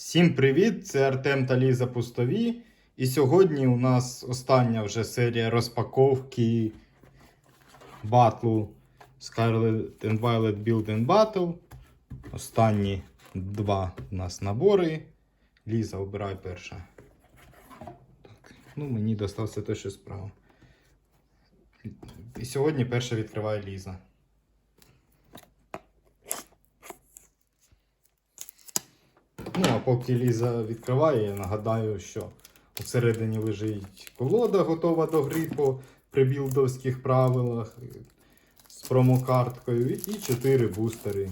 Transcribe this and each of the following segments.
Всім привіт! Це Артем та Ліза Пустові. І сьогодні у нас остання вже серія розпаковки батлу Scarlet and Violet Build and Battle. Останні два у нас набори. Ліза, обирай перша. Так. Ну, мені достався те, що справа. І сьогодні перша відкриває Ліза. Ну, а поки Ліза відкриває, я нагадаю, що всередині лежить колода, готова до гри по прибілдовських правилах з промокарткою і 4 бустери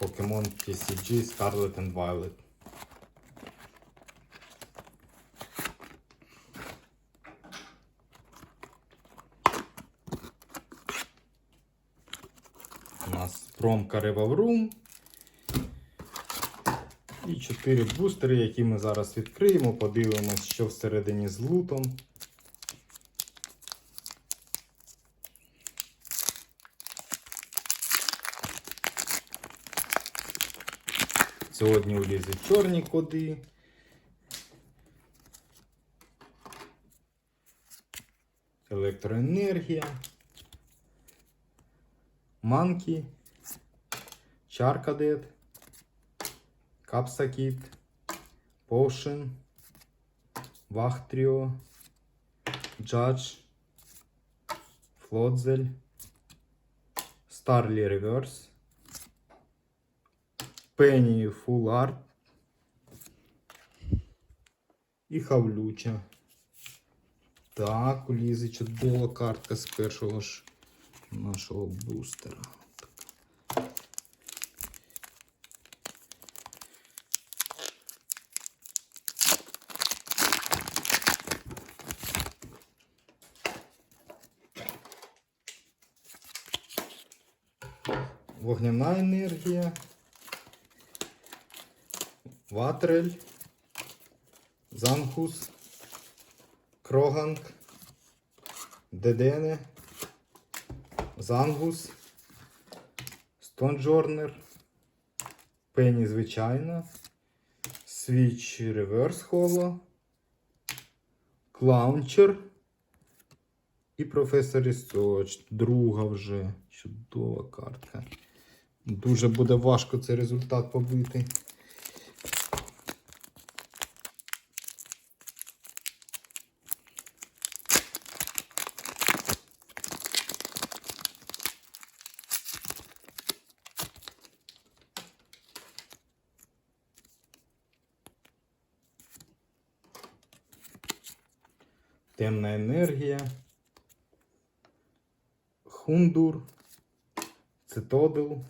Pokemon TCG Scarlet and Violet. У нас промка Revolve і 4 бустери, які ми зараз відкриємо, подивимось, що всередині з лутом. Сьогодні улізуть чорні коди. Електроенергія. Манкі. Чаркадет. Капсакіт, Potion, Вахтріо, Джадж, Флотзель, Старлі Реверс, Пенні Фул Арт і Хавлюча. Так, у Лізи чудова картка з першого ж нашого бустера. Вогняна енергія. Ватрель. Занхус. Кроганг. Дедене. Зангус. Стонджорнер. Пенні звичайна. Свіч реверс холо. Клаунчер. І професор Істоч. Друга вже. Чудова картка. Дуже буде важко цей результат побити. Темна енергія. Хундур. Цитодил.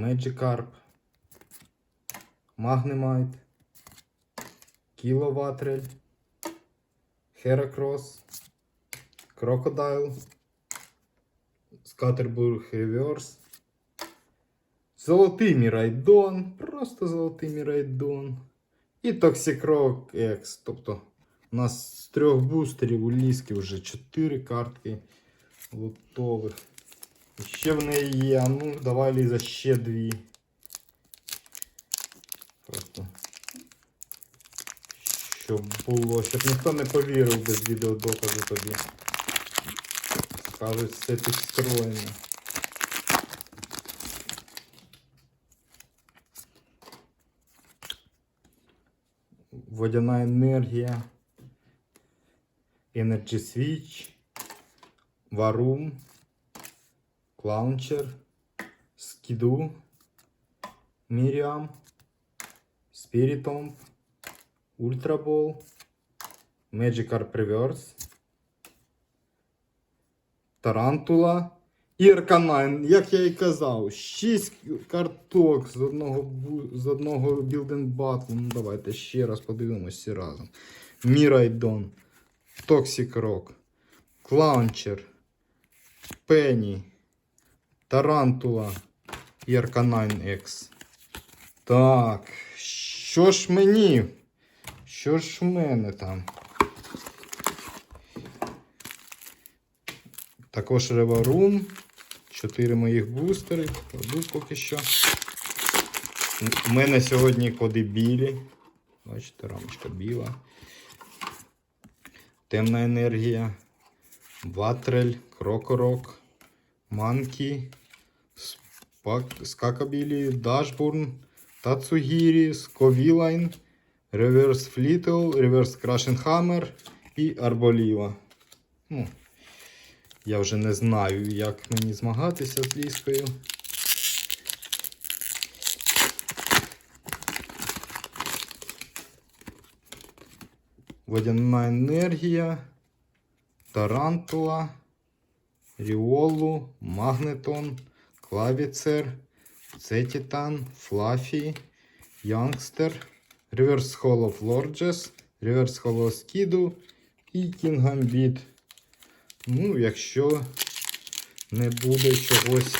Magikarp, Magnemite, Кіловатрель, Heracross, Crocodile, Скатербург Реверс, Золотий Мірайдон, просто золотий Мірайдон. І Toxicroak X. Тобто у нас з трьох бустерів у ліски вже 4 картки готових. Ще в неї є, а ну давай Ліза ще дві. Просто. Щоб було, щоб ніхто не повірив без відеодоказу тобі. Скажуть, все підстроєно. Водяна енергія. Energy Switch. Варум. Клаунчер, Скіду, Міріам, Спірітомп, Ультрабол, Magikarp Reverse, Тарантула і Арканайн, як я і казав, 6 карток з одного з одного Battle. Ну, давайте ще раз подивимося всі разом. Мірайдон, Rock, Клаунчер, Пенні. Тарантула і Арканайн X. Так, що ж мені? Що ж в мене там? Також Реварум. Чотири моїх бустери. Кладу поки що. У мене сьогодні коди білі. Бачите, рамочка біла. Темна енергія. Ватрель, крокорок, манкі, скакабілі, дашбурн, тацугірі, сковілайн, реверс флітл, реверс крашенхаммер і арболіва. Ну, я вже не знаю, як мені змагатися з ліскою. Водяна енергія, тарантула, ріолу, магнетон, клавіцер, цетітан, флафі, янгстер, реверс холо флорджес, реверс холо скіду і кінгамбіт. Ну, якщо не буде чогось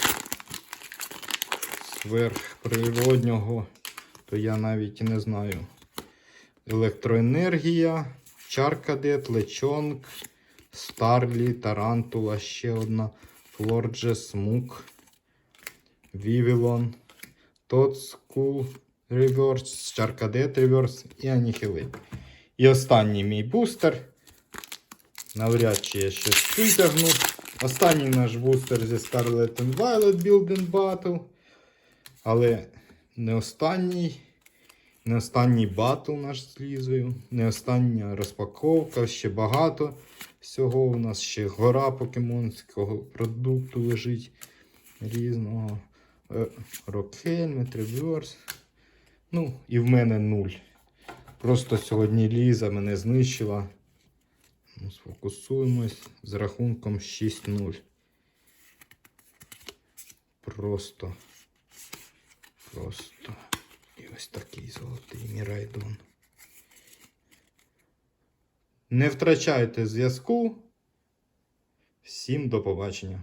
сверхприроднього, то я навіть не знаю. Електроенергія, Чаркадет, Лечонг, Старлі, Тарантула, ще одна, Флорджес, Мук, Вівілон, Тоцкул, Реверс, Чаркадет Реверс і Анігілит. І останній мій бустер. Навряд чи я щось витягну. Останній наш бустер зі Scarlet and Violet Build and Battle. Але не останній. Не останній батл наш з Лізою, не остання розпаковка, ще багато всього. У нас ще гора покемонського продукту лежить різного. Е, Рокель, Метриверс. Ну, і в мене нуль. Просто сьогодні Ліза мене знищила. Ну, Сфокусуємось з рахунком 6-0. Просто. Просто. І ось такий золотий Мірайдон. Не втрачайте зв'язку. Всім до побачення.